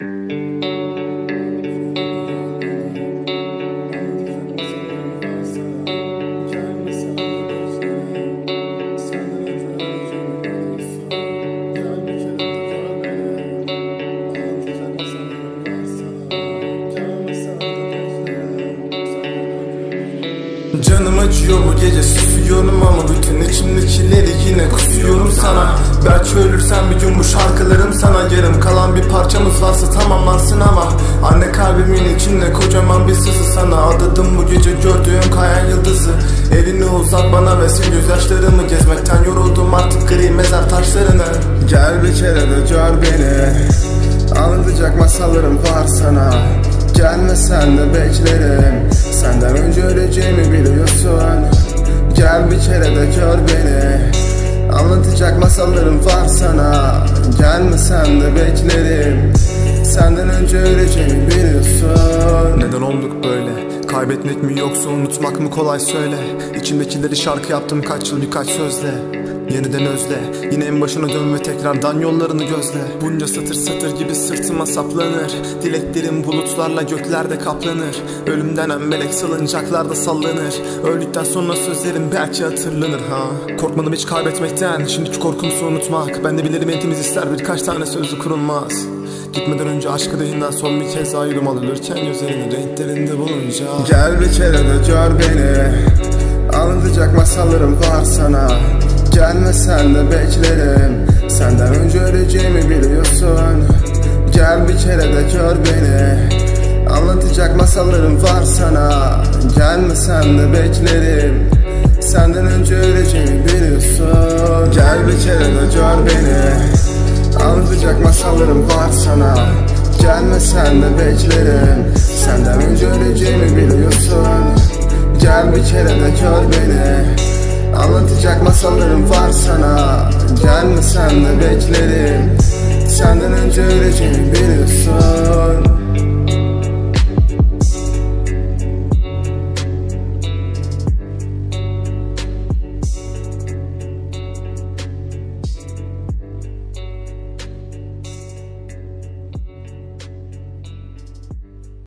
Canım acıyor bu gece susuyorum ama bütün içimdekileri yine kusuyorum sana. Belki ölürsem bir gün bu şarkılarım sana Yarım kalan bir parçamız varsa tamamlansın ama Anne kalbimin içinde kocaman bir sızı sana Adadım bu gece gördüğüm kayan yıldızı Elini uzat bana ve sil gözyaşlarımı Gezmekten yoruldum artık gri mezar taşlarını Gel bir kere de gör beni Anlatacak masallarım var sana Gelmesen de beklerim Senden önce öleceğimi biliyorsun Gel bir kere de gör beni Anlatacak masallarım var sana Gelmesen de beklerim olduk böyle? Kaybetmek mi yoksa unutmak mı kolay söyle. İçimdekileri şarkı yaptım kaç yıl birkaç sözle. Yeniden özle Yine en başına dön ve tekrardan yollarını gözle. Bunca satır satır gibi sırtıma saplanır. Dileklerim bulutlarla göklerde kaplanır. Ölümden en melek salıncaklarda sallanır. Öldükten sonra sözlerim belki hatırlanır ha? Korkmadım hiç kaybetmekten. Şimdiki korkumsu unutmak. Ben de bilirim entimiz ister. Birkaç tane sözü kurulmaz Gitmeden önce aşkı dehinden son bir kez daha yudum alınırken Gözlerinin renklerinde bulunca. Gel bir kere de gör beni. Anlatacak masallarım var sana. Gelmesen de beklerim. Senden önce öleceğimi biliyorsun. Gel bir kere de gör beni. Anlatacak masallarım var sana. Gelmesen de beklerim. Senden önce öleceğimi biliyorsun. Gel bir kere de gör beni. Anlatacak masallarım var sana ve sen de beklerim Senden önce öleceğimi biliyorsun. Gel bir kere de gör beni. Anlatacak masallarım var sana. Gelme sen de beklerim Senden önce öleceğimi biliyorsun.